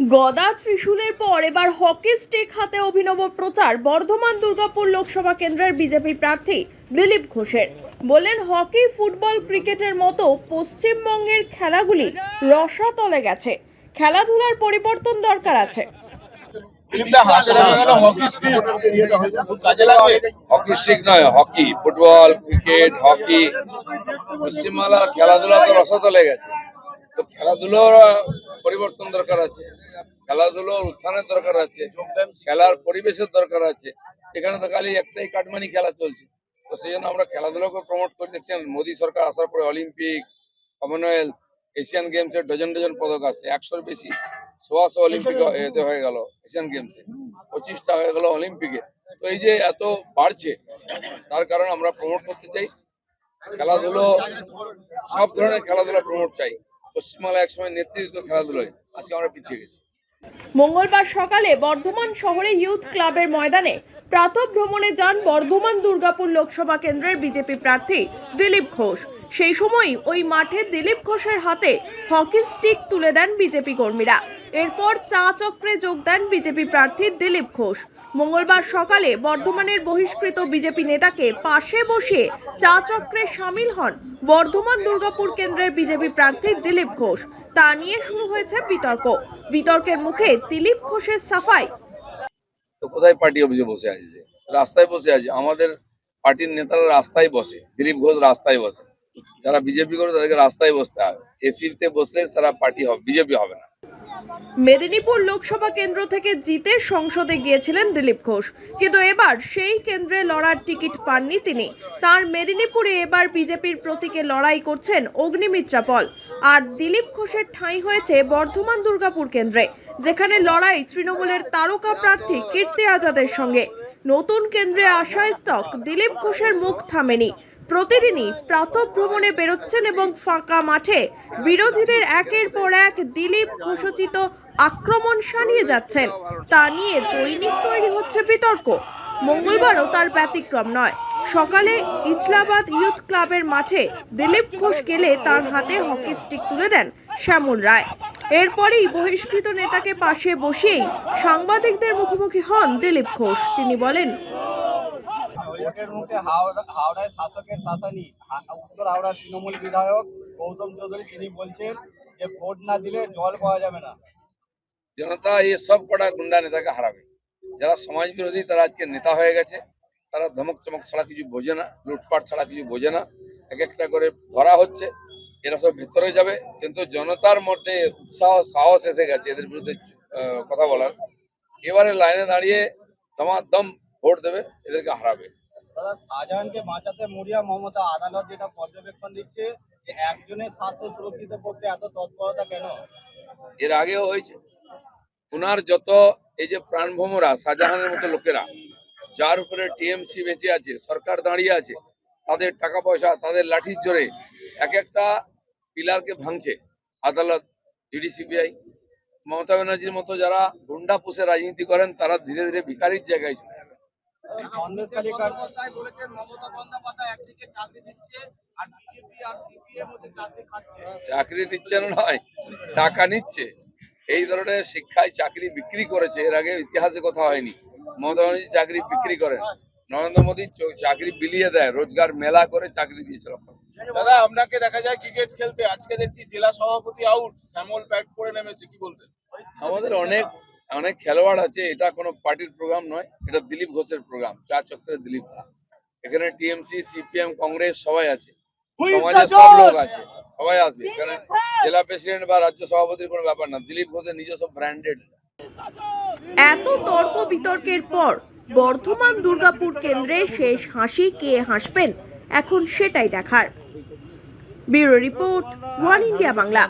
গদা ত্রিশূলের পর এবার হকি স্টিক হাতে অভিনব প্রচার বর্ধমান দুর্গাপুর লোকসভা কেন্দ্রের বিজেপি প্রার্থী দিলীপ ঘোষের। বললেন হকি ফুটবল ক্রিকেটের মতো পশ্চিমবঙ্গের খেলাগুলি রসাতলে গেছে। খেলাধুলার পরিবর্তন দরকার আছে। Hockey stick. নয় হকি। Football cricket hockey. পশ্চিমবাংলার খেলাধুলা তো রসতলে গেছে। তো খেলাধুলোর পরিবর্তন দরকার আছে। খেলাধুলোর উত্থানের দরকার আছে, খেলার পরিবেশের দরকার আছে। এখানে তো খালি একটাই কাটমানি খেলা চলছে। তো সেই জন্য আমরা খেলাধুলোকে প্রমোট করে। দেখছেন, মোদী সরকার আসার পরে অলিম্পিক কমনওয়েলথ এশিয়ান গেমসের ডজন ডজন পদক আছে। একশোর বেশি, সোয়াশো অলিম্পিক এতে হয়ে গেল এশিয়ান গেমসে পঁচিশটা হয়ে গেল অলিম্পিকে তো এই যে এত বাড়ছে, তার কারণে আমরা প্রমোট করতে চাই। খেলাধুলো, সব ধরনের খেলাধুলা প্রমোট চাই। পশ্চিমবাংলা একসময় নেতৃত্ব খেলাধুলোয়, আজকে আমরা পিছিয়ে গেছি। মঙ্গলবার সকালে বর্ধমান শহরে ইউথ ক্লাবের ময়দানে প্রাতঃ ভ্রমণে যান বর্ধমান দুর্গাপুর লোকসভা কেন্দ্রের বিজেপি প্রার্থী দিলীপ ঘোষ। সেই সময়ই ওই মাঠে দিলীপ ঘোষের হাতে হকি স্টিক তুলে দেন বিজেপি কর্মীরা। এরপর চা চক্রে যোগ দেন বিজেপি প্রার্থী দিলীপ ঘোষ। মঙ্গলবার সকালে বর্ধমানের বহিষ্কৃত বিজেপি নেতাকে পাশে বসিয়ে চা চক্রে সামিল হন বর্ধমান দুর্গাপুর কেন্দ্রের বিজেপি প্রার্থী দিলীপ ঘোষ। তা নিয়ে শুরু হয়েছে বিতর্ক। বিতর্কের মুখে দিলীপ ঘোষের সাফাই। তো কোথায় পার্টি অফিসে বসে আছে? রাস্তায় বসে আছে। আমাদের পার্টির নেতারা রাস্তায় বসে। দিলীপ ঘোষ রাস্তায় বসে। যারা বিজেপি করে তাদেরকে রাস্তায় বসতে হবে। এসিতে বসলে সারা পার্টি হবে বিজেপি হবে না। মেদিনীপুর লোকসভা কেন্দ্র থেকে জিতে সংসদে গিয়েছিলেন দিলীপ ঘোষ। কিন্তু এবার সেই কেন্দ্রে লড়ার টিকিট পাননি তিনি। তার মেদিনীপুরে এবার বিজেপির প্রতীকে লড়াই করছেন অগ্নিমিত্রা পল। আর দিলীপ ঘোষের ঠাঁই হয়েছে বর্ধমান দুর্গাপুর কেন্দ্রে, যেখানে লড়াই তৃণমূলের তারকা প্রার্থী কীর্তি আজাদের সঙ্গে। নতুন কেন্দ্রে আশায় স্তক, দিলীপ ঘোষের মুখ থামেনি। প্রতিদিনই প্রাতঃ ভ্রমণে বেরোচ্ছেন এবং ফাঁকা মাঠে বিরোধীদের একের পর এক দিলীপ ঘোষচিত আক্রমণ সানিয়ে যাচ্ছেন। তা নিয়ে দৈনিক তৈরি হচ্ছে বিতর্ক। মঙ্গলবারও তার ব্যতিক্রম নয়। সকালে ইসলাবাদ ইউথ ক্লাবের মাঠে দিলীপ ঘোষ গেলে তার হাতে হকি স্টিক তুলে দেন শ্যামল রায়। এরপরেই বহিষ্কৃত নেতাকে পাশে বসিয়েই সাংবাদিকদের মুখোমুখি হন দিলীপ ঘোষ। তিনি বলেন ভোটের মুখে হাওড়া হাওড়ায় শাসকের শাসনই। উত্তর হাওড়ার তৃণমূল বিধায়ক গৌতম চৌধুরী, তিনি বলছেন যে ভোট না দিলে জল পাওয়া যাবে না। জনতা এই সব কটা গুন্ডা নেতাকে হারাবে। যারা সমাজ বিরোধী তারা আজকে নেতা হয়ে গেছে। তারা ধমক চমক ছাড়া কিছু বোঝে না, লুটপাট ছাড়া কিছু বোঝে না। এক একটা করে ধরা হচ্ছে, এরা সব ভেতরে যাবে। কিন্তু জনতার মধ্যে উৎসাহ, সাহস এসে গেছে এদের বিরুদ্ধে কথা বলার। এবারে লাইনে দাঁড়িয়ে দমাদম ভোট দেবে, এদেরকে হারাবে। দাদা, শাহজাহানকে বাঁচাতে মরিয়া মমতা আদালত যেটা পর্যবেক্ষণ দিচ্ছে যে একজনের স্বার্থ সুরক্ষিত করতে এত তৎপরতা কেন? এর আগেও হয়েছে। ওনার যত এই যে প্রাণভ্রমরা শাহজাহানের মতো লোকেরা, যার উপরে টিএমসি বেঁচে আছে, সরকার দাঁড়িয়ে আছে, তাদের টাকা পয়সা, তাদের লাঠির জোরে এক একটা পিলারকে ভাঙছে। আদালত ইডি সিবিআই মমতা ব্যানার্জির মতো যারা গুন্ডা পুষে রাজনীতি করেন, তারা ধীরে ধীরে ভিকারির জায়গায় চলে যাবে দাদা, সন্দেশখালী কাণ্ড বলেছেন মমতা বন্দ্যোপাধ্যায় একদিকে চাকরি দিচ্ছে আর বিজেপি আর সিপিএম হচ্ছে চাকরি খাচ্ছে। চাকরি দিচ্ছে না নয় টাকা নিচ্ছে। এই ধরনের শিক্ষায় চাকরি বিক্রি করেছে এর আগে ইতিহাসে কথা হয়নি। মমতা ব্যানার্জি চাকরি বিক্রি করেন। নরেন্দ্র মোদী চাকরি বিলিয়ে দেয় রোজগার মেলা করে চাকরি দিয়েছিল দাদা আপনাকে দেখা যায় ক্রিকেট খেলতে। আজকে দেখছি জেলা সভাপতি আউট শ্যামল ব্যাট করে নেমেছে কি বলবেন? আমাদের অনেক অনেক খেলোয়াড় আছে এটা কোনো পার্টির প্রোগ্রাম নয় এটা দিলীপ ঘোষের প্রোগ্রাম চার চক্রের দিলীপ। ঘোষ। এখানে টিএমসি সিপিএম কংগ্রেস সবাই আছে। সমাজের সব লোক আছে সবাই আসবে। এখানে জেলা প্রেসিডেন্ট বা রাজ্য সভাপতির কোনো ব্যাপার না দিলীপ ঘোষের নিজস্ব ব্র্যান্ডেড এত তর্ক বিতর্কের পর বর্ধমান দুর্গাপুর কেন্দ্রে শেষ হাসি কে হাসবেন? এখন সেটাই দেখার। Bureau report one India Bangla.